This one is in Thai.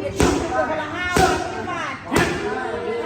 เดี๋ยวที่เหลือคนละห้าร้อยบาท